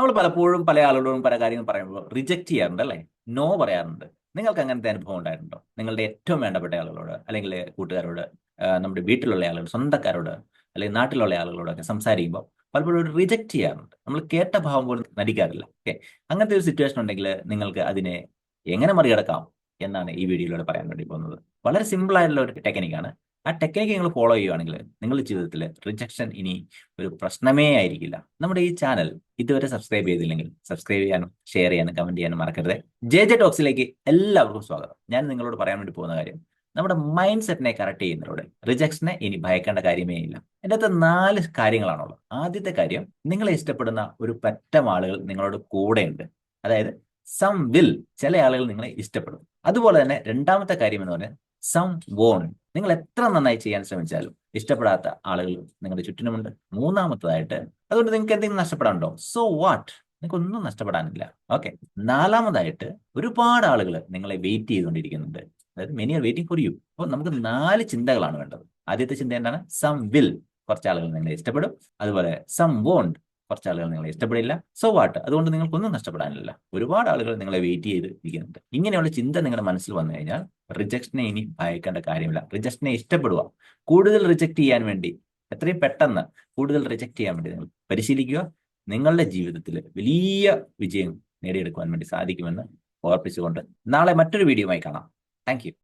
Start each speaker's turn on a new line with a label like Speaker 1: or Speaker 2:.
Speaker 1: നമ്മൾ പലപ്പോഴും പല ആളുകളോടും പല കാര്യങ്ങൾ പറയുമ്പോൾ റിജക്റ്റ് ചെയ്യാറുണ്ട് അല്ലേ? നോ പറയാറുണ്ട്. നിങ്ങൾക്ക് അങ്ങനത്തെ അനുഭവം ഉണ്ടായിട്ടുണ്ടോ? നിങ്ങളുടെ ഏറ്റവും വേണ്ടപ്പെട്ട ആളുകളോട് അല്ലെങ്കിൽ കൂട്ടുകാരോട് നമ്മുടെ വീട്ടിലുള്ള ആളുകൾ സ്വന്തക്കാരോട് അല്ലെങ്കിൽ നാട്ടിലുള്ള ആളുകളോടൊക്കെ സംസാരിക്കുമ്പോൾ പലപ്പോഴും ഒരു റിജക്റ്റ് ചെയ്യാറുണ്ട്. നമ്മൾ കേട്ട ഭാവം പോലും നടിക്കാറില്ല. ഓക്കെ അങ്ങനത്തെ ഒരു സിറ്റുവേഷൻ ഉണ്ടെങ്കിൽ നിങ്ങൾക്ക് അതിനെ എങ്ങനെ മറികടക്കാം എന്നാണ് ഈ വീഡിയോയിലൂടെ പറയാൻ വേണ്ടി പോകുന്നത്. വളരെ സിമ്പിൾ ആയിട്ടുള്ള ഒരു ടെക്നിക്കാണ് ആ ടെക്നിക്ക് നിങ്ങൾ ഫോളോ ചെയ്യുകയാണെങ്കിൽ നിങ്ങളുടെ ജീവിതത്തിൽ റിജക്ഷൻ ഇനി ഒരു പ്രശ്നമേ ആയിരിക്കില്ല. നമ്മുടെ ഈ ചാനൽ ഇതുവരെ സബ്സ്ക്രൈബ് ചെയ്തില്ലെങ്കിൽ സബ്സ്ക്രൈബ് ചെയ്യാനും ഷെയർ ചെയ്യാനും കമന്റ് ചെയ്യാനും മറക്കരുത്. ജെ ജെ ടോക്സിലേക്ക് എല്ലാവർക്കും സ്വാഗതം. ഞാൻ നിങ്ങളോട് പറയാൻ വേണ്ടി പോകുന്ന കാര്യം നമ്മുടെ മൈൻഡ് സെറ്റിനെ കറക്റ്റ് ചെയ്യുന്നതിലൂടെ റിജക്ഷനെ ഇനി ഭയക്കേണ്ട കാര്യമേ ഇല്ല. എന്റെ അകത്ത് നാല് കാര്യങ്ങളാണുള്ളത്. ആദ്യത്തെ കാര്യം നിങ്ങളെ ഇഷ്ടപ്പെടുന്ന ഒരു പറ്റം ആളുകൾ നിങ്ങളോട് കൂടെയുണ്ട്. അതായത് സം വിൽ ചില ആളുകൾ നിങ്ങളെ ഇഷ്ടപ്പെടും. അതുപോലെ തന്നെ രണ്ടാമത്തെ കാര്യം എന്ന് പറഞ്ഞാൽ സം വോൺ നിങ്ങൾ എത്ര നന്നായി ചെയ്യാൻ ശ്രമിച്ചാലും ഇഷ്ടപ്പെടാത്ത ആളുകൾ നിങ്ങളുടെ ചുറ്റിനുമുണ്ട്. മൂന്നാമത്തതായിട്ട് അതുകൊണ്ട് നിങ്ങൾക്ക് എന്തെങ്കിലും നഷ്ടപ്പെടാനുണ്ടോ? സോ വാട്ട് നിങ്ങൾക്ക് ഒന്നും നഷ്ടപ്പെടാനില്ല. ഓക്കെ നാലാമതായിട്ട് ഒരുപാട് ആളുകൾ നിങ്ങളെ വെയിറ്റ് ചെയ്തുകൊണ്ടിരിക്കുന്നുണ്ട്. അതായത് many are waiting for you അപ്പോൾ നമുക്ക് നാല് ചിന്തകളാണ് വേണ്ടത്. ആദ്യത്തെ ചിന്ത എന്താണ്? സം വിൽ കുറച്ച് ആളുകൾ നിങ്ങളെ ഇഷ്ടപ്പെടും. അതുപോലെ സം വോണ്ട് കുറച്ച് ആളുകൾ നിങ്ങളെ ഇഷ്ടപ്പെടില്ല. സോ വാട്ട് അതുകൊണ്ട് നിങ്ങൾക്കൊന്നും നഷ്ടപ്പെടാനില്ല. ഒരുപാട് ആളുകൾ നിങ്ങളെ വെയിറ്റ് ചെയ്ത് ഇരിക്കുന്നുണ്ട് ഇങ്ങനെയുള്ള ചിന്ത നിങ്ങളുടെ മനസ്സിൽ വന്നു കഴിഞ്ഞാൽ റിജക്ഷനെ ഇനി ഭയക്കേണ്ട കാര്യമില്ല. റിജക്ഷനെ ഇഷ്ടപ്പെടുക. കൂടുതൽ റിജക്ട് ചെയ്യാൻ വേണ്ടി എത്രയും പെട്ടെന്ന് കൂടുതൽ റിജക്ട് ചെയ്യാൻ വേണ്ടി നിങ്ങൾ പരിശീലിക്കുക. നിങ്ങളുടെ ജീവിതത്തിൽ വലിയ വിജയം നേടിയെടുക്കുവാൻ വേണ്ടി സാധിക്കുമെന്ന് ഓർപ്പിച്ചുകൊണ്ട് നാളെ മറ്റൊരു വീഡിയോയുമായി കാണാം. താങ്ക്